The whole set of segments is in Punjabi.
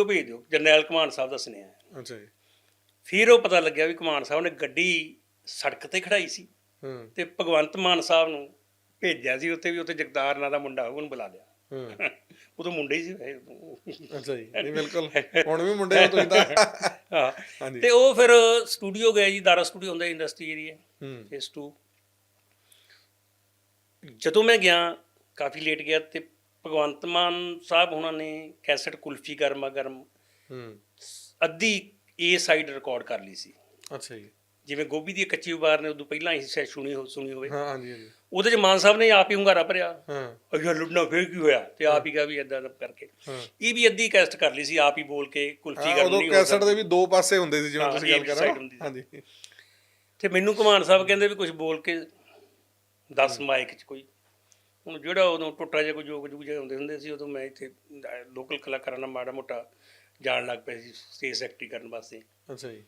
ਉਹ ਭੇਜ ਦਿਓ ਜਰਨੈਲ ਕਮਾਨ ਸਾਹਿਬ ਦਾ ਸੁਨੇਹਾ ਹੈ। ਅੱਛਾ ਜੀ। ਫਿਰ ਉਹ ਪਤਾ ਲੱਗਿਆ ਵੀ ਕਮਾਨ ਸਾਹਿਬ ਨੇ ਗੱਡੀ ਸੜਕ ਤੇ ਖੜਾਈ ਸੀ ਹੂੰ। ਤੇ ਭਗਵੰਤ ਮਾਨ ਸਾਹਿਬ ਨੂੰ ਭੇਜਿਆ ਸੀ ਉੱਥੇ ਵੀ ਉੱਥੇ ਜਗਦਾਰ ਨਾਂ ਦਾ ਮੁੰਡਾ ਉਹਨੂੰ ਬੁਲਾ ਲਿਆ। ਹੂੰ। ਉਹ ਤਾਂ ਮੁੰਡਾ ਹੀ ਸੀ ਵੈਸੇ। ਅੱਛਾ ਜੀ ਨਹੀਂ ਬਿਲਕੁਲ ਹੁਣ ਵੀ ਮੁੰਡੇ ਹੋ ਤੁਸੀਂ ਤਾਂ। ਹਾਂ ਹਾਂਜੀ। ਤੇ ਉਹ ਫਿਰ ਸਟੂਡੀਓ ਗਏ ਜੀ ਦਾਰਾ ਸਟੂਡੀਓ ਹੁੰਦਾ ਇੰਡਸਟਰੀ ਏਰੀਆ। ਹੂੰ। ਫੇਸ 2 ਜਦੋਂ ਮੈਂ ਗਿਆ ਕਾਫੀ ਲੇਟ ਗਿਆ ਤੇ ਭਗਵੰਤ ਮਾਨ ਸਾਹਿਬ ਉਹਨਾਂ ਨੇ ਕੈਸਟ ਕੁਲਫੀ ਗਰਮਾ ਗਰਮ ਹੂੰ। ਅੱਧੀ ਏ ਸਾਈਡ ਰਿਕਾਰਡ ਕਰ ਲਈ ਸੀ। ਅੱਛਾ ਜੀ। ਜਿਵੇਂ ਗੋਭੀ ਦੀ ਕੱਚੀ ਉਬਾਰ ਨੇ ਉਦੋਂ ਪਹਿਲਾਂ ਹੀ ਸੁਣੀ ਹੋ ਸੁਣੀ ਹੋਵੇ। ਹਾਂ ਹਾਂਜੀ ਹਾਂਜੀ। ਉਹਦੇ ਚ ਮਾਨ ਸਾਹਿਬ ਨੇ ਆਪ ਹੀ ਹੁੰਗਾਰਾ ਭਰਿਆ। ਹਾਂ। ਅਜਾ ਲੁੱਟਣਾ ਫੇਰ ਕੀ ਹੋਇਆ? ਤੇ ਆਪ ਹੀ ਕਹਾ ਵੀ ਇਦਾਂ ਕਰਕੇ। ਇਹ ਵੀ ਅੱਧੀ ਕੈਸਟ ਕਰ ਲਈ ਸੀ ਆਪ ਹੀ ਬੋਲ ਕੇ ਕੁਲਫੀ ਗਰਮ ਉਦੋਂ ਕੈਸਟ ਦੇ ਵੀ ਦੋ ਪਾਸੇ ਹੁੰਦੇ ਸੀ ਜਿਵੇਂ ਤੁਸੀਂ ਗੱਲ ਕਰ ਰਹੇ ਹੋ। ਹਾਂਜੀ। ਤੇ ਮੈਨੂੰ ਕੁਮਾਨ ਸਾਹਿਬ ਕਹਿੰਦੇ ਵੀ ਕੁਝ ਬੋਲ ਕੇ 10 ਮਾਈਕ ਚ ਕੋਈ। ਹੁਣ ਜਿਹੜਾ ਉਦੋਂ ਟੁੱਟਾ ਜਿਹਾ ਕੋਈ ਜੋਗ ਜੂਗ ਜਿਹੇ ਹੁੰਦੇ ਹੁੰਦੇ ਸੀ ਉਦੋਂ ਮੈਂ ਇੱਥੇ ਲੋਕਲ ਕਲਾਕਾਰਾਂ ਨਾਲ ਮਾੜਾ ਮੋਟਾ ਜਾਣ ਲੱਗ ਪਿਆ ਸੀ ਸਟੇਜ ਐਕਟਿੰਗ ਕਰਨ ਵਾਸਤੇ। ਅੱਛਾ ਜੀ।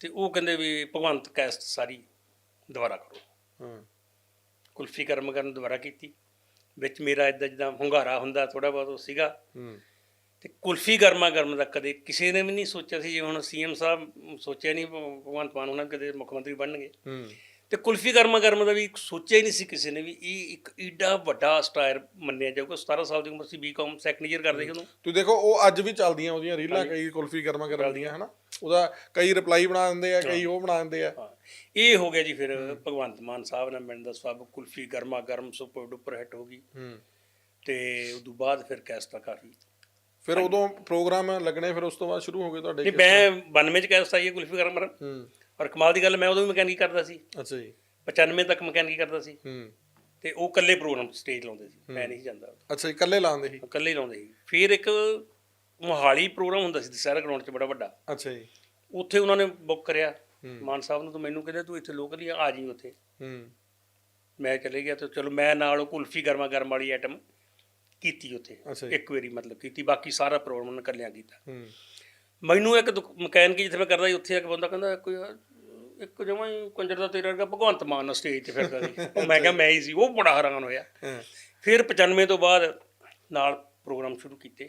ਤੇ ਉਹ ਕਹਿੰਦੇ ਵੀ ਭਗਵੰਤ ਕੈਸਟ ਸਾਰੀ ਦੁਬਾਰਾ ਕਰੋ। ਹਾਂ। ਕੁਲਫੀ ਕਰਮ ਕਰਨ ਦੁਬਾਰਾ ਕੀਤੀ। ਵਿੱਚ ਮੇਰਾ ਇਦਾਂ ਜਿੱਦਾਂ ਹੁੰਗਾਰਾ ਹੁੰਦਾ ਥੋੜਾ ਬਹੁਤ ਉਹ ਸੀਗਾ। ਹੂੰ। ਤੇ ਕੁਲਫੀ ਗਰਮਾ ਗਰਮ ਦਾ ਕਦੇ ਕਿਸੇ ਨੇ ਵੀ ਨਹੀਂ ਸੋਚਿਆ ਸੀ ਜਿਵੇਂ ਹੁਣ ਸੀਐਮ ਸਾਹਿਬ ਸੋਚਿਆ ਨਹੀਂ ਭਗਵੰਤ ਮਾਨ ਉਹਨਾਂ ਕਦੇ ਮੁੱਖ ਮੰਤਰੀ ਬਣਨਗੇ। ਹੂੰ। ਤੇ ਕੁਲਫੀ ਗਰਮਾ ਗਰਮ ਦਾ ਵੀ ਸੋਚਿਆ ਹੀ ਨਹੀਂ ਸੀ ਕਿਸੇ ਨੇ ਵੀ ਇਹ ਇੱਕ ਈਡਾ ਵੱਡਾ ਸਟਾਰ ਮੰਨਿਆ ਜਾਊਗਾ। 17 ਸਾਲ ਦੀ ਉਮਰ ਸੀ ਬੀਕਾਮ ਸੈਕੰਡ ਈਅਰ ਕਰਦੇ ਸੀ ਤੁਸੀਂ ਦੇਖੋ ਉਹ ਅੱਜ ਵੀ ਚੱਲਦੀਆਂ ਉਹਦੀਆਂ ਰੀਲਾਂ ਕਈ ਕੁਲਫੀ ਗਰਮਾ ਗਰਮ ਦੀਆਂ ਹਨਾ? ਉਹਦਾ ਕਈ ਰਿਪਲਾਈ ਬਣਾ ਦਿੰਦੇ ਆ ਕਈ ਉਹ ਬਣਾ ਦਿੰਦੇ ਆ। ਇਹ ਹੋ ਗਿਆ ਜੀ ਫਿਰ ਭਗਵੰਤ ਮਾਨ ਸਾਹਿਬ ਨਾਲ ਮਿਲਣ ਦਾ ਸਵਾਬ ਕੁਲਫੀ ਗਰਮਾ ਗਰਮ ਸੁਪਰ ਡੁਪਰ ਹਿੱਟ ਹੋ ਗਈ। ਤੇ ਉਦੋਂ ਬਾਅਦ ਫਿਰ ਕੈਸਟਾ ਕਾਫੀ ਫਿਰ ਉਦੋਂ ਪ੍ਰੋਗਰਾਮ ਲੱਗਣੇ ਫਿਰ ਉਸ ਤੋਂ ਬਾਅਦ ਸ਼ੁਰੂ ਹੋ ਗਏ ਤੁਹਾਡੇ ਨਹੀਂ ਮੈਂ 92 ਚ ਕੈਸਟ ਆਈ ਹੈ ਕੁਲਫੀ ਗਰਮ ਗਰਮ ਹੂੰ। ਔਰ ਕਮਾਲ ਦੀ ਗੱਲ ਮੈਂ ਉਦੋਂ ਵੀ ਮਕੈਨਿਕ ਕਰਦਾ ਸੀ। ਅੱਛਾ ਜੀ। 95 ਤੱਕ ਮਕੈਨਿਕ ਕਰਦਾ ਸੀ। ਹੂੰ। ਤੇ ਉਹ ਇਕੱਲੇ ਪ੍ਰੋਗਰਾਮ ਸਟੇਜ ਲਾਉਂਦੇ ਸੀ। ਮੈਂ ਨਹੀਂ ਜਾਂਦਾ। ਅੱਛਾ ਜੀ ਇਕੱਲੇ ਲਾਉਂਦੇ ਸੀ? ਇਕੱਲੇ ਲਾਉਂਦੇ ਸੀ। ਫਿਰ ਇੱਕ ਮੋਹਾਲੀ ਪ੍ਰੋਗਰਾਮ ਹੁੰਦਾ ਸੀ ਦਸਹਿਰਾ ਗਰਾਊਂਡ 'ਚ ਬੜਾ ਵੱਡਾ। ਅੱਛਾ ਜੀ। ਉੱਥੇ ਉਹਨਾਂ ਨੇ ਬੁੱਕ ਕਰਿਆ। ਮਾਨ ਸਾਹਿਬ ਨੂੰ ਤਾਂ ਮੈਨੂੰ ਕਹਿੰਦੇ ਤੂੰ ਇੱਥੇ ਲੋਕਲ ਆ ਜੀ ਉੱਥੇ। ਹੂੰ। ਮੈਂ ਚਲੇ ਗਿਆ ਤੇ ਚਲੋ ਮੈਂ ਨਾਲ ਉਹ ਕੁਲਫੀ ਗਰਮਾ ਗਰਮ ਵਾਲੀ ਆਈਟਮ ਕੀਤੀ ਉੱਥੇ। ਇੱਕ ਵਾਰੀ ਮਤਲਬ ਕੀਤੀ ਬਾਕੀ ਸਾਰਾ ਪ੍ਰੋਗਰਾਮ ਉਹਨਾਂ ਇਕੱਲਿਆਂ ਕੀਤਾ। ਹੂੰ। ਮੈਨੂੰ ਇੱਕ ਮਕੈਨਿਕ ਜਿੱਥੇ ਮੈਂ ਕਰਦਾ ਸੀ ਉੱਥੇ ਇੱਕ ਬੰਦਾ ਕਹਿੰਦਾ ਕੋਈ ਇੱਕ ਜਮਾਂ ਹੀ ਕੰਜਰ ਦਾ ਤੇਰਾ ਵਰਗਾ ਭਗਵੰਤ ਮਾਨ ਨਾਲ ਸਟੇਜ ਤੇ ਫਿਰਦਾ ਸੀ। ਉਹ ਮੈਂ ਕਿਹਾ ਮੈਂ ਹੀ ਸੀ ਉਹ ਬੜਾ ਹੈਰਾਨ ਹੋਇਆ। ਫਿਰ 95 ਤੋਂ ਬਾਅਦ ਨਾਲ ਪ੍ਰੋਗਰਾਮ ਸ਼ੁਰੂ ਕੀਤੇ।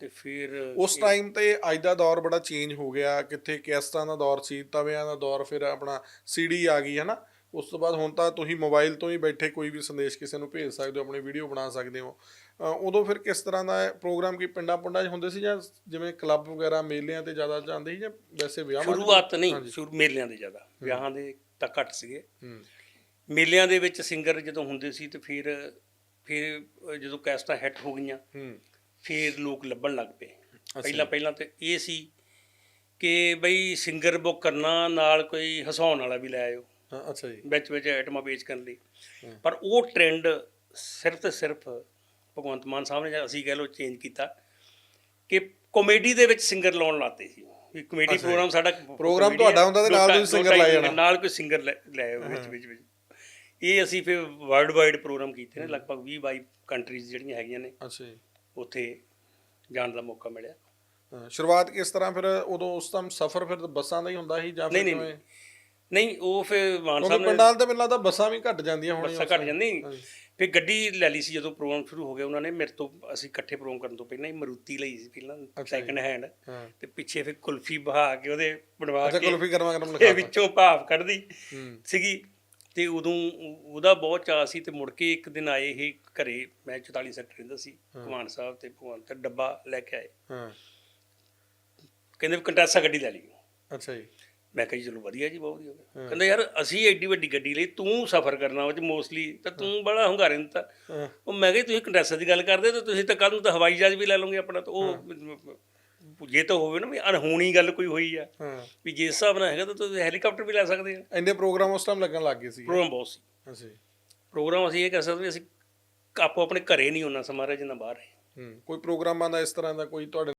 ਤੇ ਫਿਰ ਉਸ ਟਾਈਮ ਤੇ ਅੱਜ ਦਾ ਦੌਰ ਬੜਾ ਚੇਂਜ ਹੋ ਗਿਆ। ਕਿੱਥੇ ਕੈਸਟਾਂ ਦਾ ਦੌਰ ਸੀ ਤਵਿਆਂ ਦਾ ਦੌਰ ਫਿਰ ਆਪਣਾ ਸੀਡੀ ਆ ਗਈ ਹੈ ਨਾ ਉਸ ਤੋਂ ਬਾਅਦ ਹੁਣ ਤਾਂ ਤੁਸੀਂ ਮੋਬਾਈਲ ਤੋਂ ਹੀ ਬੈਠੇ ਕੋਈ ਵੀ ਸੰਦੇਸ਼ ਕਿਸੇ ਨੂੰ ਭੇਜ ਸਕਦੇ ਹੋ ਆਪਣੀ ਵੀਡੀਓ ਬਣਾ ਸਕਦੇ ਹੋ। ਉਦੋਂ ਫਿਰ ਕਿਸ ਤਰ੍ਹਾਂ ਦਾ ਪ੍ਰੋਗਰਾਮ ਕੀ ਪਿੰਡਾਂ ਪੁੰਡਾਂ 'ਚ ਹੁੰਦੇ ਸੀ ਜਾਂ ਜਿਵੇਂ ਕਲੱਬ ਵਗੈਰਾ ਮੇਲਿਆਂ ਤੇ ਜ਼ਿਆਦਾ ਜਾਂਦੇ ਸੀ ਜਾਂ ਵੈਸੇ ਵਿਆਹਾਂ? ਸ਼ੁਰੂਆਤ ਨਹੀਂ ਸ਼ੁਰੂ ਮੇਲਿਆਂ ਦੇ ਜ਼ਿਆਦਾ ਵਿਆਹਾਂ ਦੇ ਤਾਂ ਘੱਟ ਸੀਗੇ। ਮੇਲਿਆਂ ਦੇ ਵਿੱਚ ਸਿੰਗਰ ਜਦੋਂ ਹੁੰਦੇ ਸੀ ਤੇ ਫਿਰ ਫਿਰ ਜਦੋਂ ਕੈਸਟਾਂ ਹਿੱਟ ਹੋ ਗਈਆਂ ਫਿਰ ਲੋਕ ਲੱਭਣ ਲੱਗ ਪਏ। ਪਹਿਲਾਂ ਪਹਿਲਾਂ ਤੇ ਇਹ ਸੀ ਕਿ ਬਈ ਸਿੰਗਰ ਬੁੱਕ ਕਰਨਾ ਨਾਲ ਕੋਈ ਹਸਾਉਣ ਵਾਲਾ ਵੀ ਲੈ ਆਇਓ। ਹਾਂ, ਅੱਛਾ ਜੀ। ਵਿੱਚ ਵਿੱਚ ਆਈਟਮਾਂ ਵੇਚ ਕਰਨ ਲਈ। ਪਰ ਉਹ ਟ੍ਰੈਂਡ ਸਿਰਫ ਤੇ ਸਿਰਫ ਭਗਵੰਤ ਮਾਨ ਸਾਹਿਬ ਨੇ ਅਸੀਂ ਕਹਿ ਲਓ ਚੇਂਜ ਕੀਤਾ ਕਿ ਕਾਮੇਡੀ ਦੇ ਵਿੱਚ ਸਿੰਗਰ ਲਾਉਣ ਲਾਤੇ ਸੀ। ਵੀ ਕਮੇਡੀ ਪ੍ਰੋਗਰਾਮ ਸਾਡਾ ਪ੍ਰੋਗਰਾਮ ਤੁਹਾਡਾ ਹੁੰਦਾ ਤੇ ਨਾਲ singer ਢਾਈ ਲਾਏ ਜਾਣਾ। ਨਾਲ ਕੋਈ ਸਿੰਗਰ ਲੈ ਆਏ ਵਿੱਚ ਵਿੱਚ ਵਿੱਚ। ਇਹ ਅਸੀਂ ਫਿਰ ਵਰਲਡ ਵਾਈਡ ਪ੍ਰੋਗਰਾਮ ਕੀਤੇ ਨੇ ਲਗਭਗ 20 22 ਕੰਟਰੀਜ਼ ਜਿਹੜੀਆਂ ਹੈਗੀਆਂ ਨੇ। ਅੱਛਾ ਜੀ। ਉੱਥੇ ਜਾਣ ਦਾ ਮੌਕਾ ਮਿਲਿਆ। ਸ਼ੁਰੂਆਤ ਕਿਸ ਤਰ੍ਹਾਂ ਫਿਰ ਉਦੋਂ ਉਸ ਟਾਈਮ ਸਫ਼ਰ ਫਿਰ ਬੱਸਾਂ ਦਾ ਹੀ ਹੁੰਦਾ ਸੀ ਜਾਂ ਫਿਰ ਨਹੀਂ, ਨਹੀਂ, ਕਿਵੇਂ? ਨਹੀਂ ਉਹ ਫਿਰ ਮਾਨ ਕਿਉਂਕਿ ਸਾਹਿਬ ਨੇ ਪਿੰਡਾਂ 'ਚ ਤਾਂ ਮੈਨੂੰ ਲੱਗਦਾ ਬੱਸਾਂ ਵੀ ਘਟ ਜਾਂਦੀਆਂ ਹੋਣੀਆਂ ਬੱਸਾਂ ਘੱਟ ਜਾਂਦੀ ਫਿਰ ਗੱਡੀ ਲੈ ਲਈ ਸੀ ਜਦੋਂ ਪ੍ਰੋਗਰਾਮ ਸ਼ੁਰੂ ਹੋ ਗਿਆ ਉਹਨਾਂ ਨੇ। ਮੇਰੇ ਤੋਂ ਅਸੀਂ ਇਕੱਠੇ ਪ੍ਰੋਗਰਾਮ ਕਰਨ ਤੋਂ ਪਹਿਲਾਂ ਹੀ ਮਰੂਤੀ ਲਈ ਸੀ ਪਹਿਲਾਂ ਸੈਕੰਡ ਹੈਂਡ ਹਾਂ। ਤੇ ਪਿੱਛੇ ਫਿਰ ਕੁਲਫੀ ਬਹਾ ਕੇ ਉਹਦੇ ਬਣਵਾ ਅੱਛਾ ਕੇ ਕੁਲਫੀ ਗਰਮ ਤੇ ਲਿਖਾ ਵਿੱਚੋਂ ਭਾਫ ਕੱਢਦੀ ਹੂੰ। ਸੀਗੀ। ਤੇ ਉਦੋਂ ਉਹਦਾ ਬਹੁਤ ਚਾਅ ਸੀ ਤੇ ਮੁੜ ਕੇ ਇੱਕ ਦਿਨ ਆਏ ਇਹ ਘਰੇ ਮੈਂ 44 ਸੈਕਟਰ ਰਹਿੰਦਾ ਸੀ ਕੁਮਾਨ ਸਾਹਿਬ ਤੇ ਭਗਵੰਤ ਤੇ ਡੱਬਾ ਲੈ ਕੇ ਆਏ। ਹਾਂ। ਕਹਿੰਦੇ ਕੰਟੈਸਾ ਗੱਡੀ ਲੈ ਲਈ। ਅੱਛਾ ਜੀ। ਮੈਂ ਕਿਹਾ ਜੀ ਚਲੋ ਵਧੀਆ ਜੀ ਬਹੁਤ ਵਧੀਆ। ਕਹਿੰਦਾ ਯਾਰ ਅਸੀਂ ਐਡੀ ਵੱਡੀ ਗੱਡੀ ਲਈ ਤੂੰ ਸਫ਼ਰ ਕਰਨਾ ਉਹ ਚ ਮੋਸਟਲੀ ਤਾਂ ਤੂੰ ਬੜਾ ਹੰਗਾਰੇ ਨੂੰ ਤਾਂ ਹਾਂ। ਉਹ ਮੈਂ ਕਿਹਾ ਤੁਸੀਂ ਕੰਡੈਸਰ ਦੀ ਗੱਲ ਕਰਦੇ ਤਾਂ ਤੁਸੀਂ ਤਾਂ ਕੱਲ ਨੂੰ ਤਾਂ ਹਵਾਈ ਜਹਾਜ਼ ਵੀ ਲੈ ਲਓਗੇ ਆਪਣਾ ਤਾਂ ਉਹ ਜੇ ਤਾਂ ਹੋਵੇ ਨਾ ਵੀ ਅਣਹੋਣੀ ਗੱਲ ਕੋਈ ਹੋਈ ਆ। ਵੀ ਜਿਸ ਹਿਸਾਬ ਨਾਲ ਹੈਗਾ ਤਾਂ ਤੁਸੀਂ ਹੈਲੀਕਾਪਟਰ ਵੀ ਲੈ ਸਕਦੇ ਆ। ਇੰਨੇ ਪ੍ਰੋਗਰਾਮ ਉਸ ਟਾਈਮ ਲੱਗਣ ਲੱਗ ਗਏ ਸੀ ਪ੍ਰੋਗਰਾਮ ਬਹੁਤ ਸੀ। ਜੀ। ਪ੍ਰੋਗਰਾਮ ਅਸੀਂ ਇਹ ਕਰ ਸਕਦੇ ਅਸੀਂ ਆਪੋ ਆਪਣੇ ਘਰੇ ਨਹੀਂ ਉਹਨਾਂ ਸਮਾਂ ਰਹੇ ਜਿੰਨਾ ਬਾਹਰ ਹੂੰ ਕੋਈ ਪ੍ਰੋਗਰਾਮਾਂ ਦਾ ਇਸ ਤਰ੍ਹਾਂ ਦਾ ਕੋਈ ਤੁਹਾਡੇ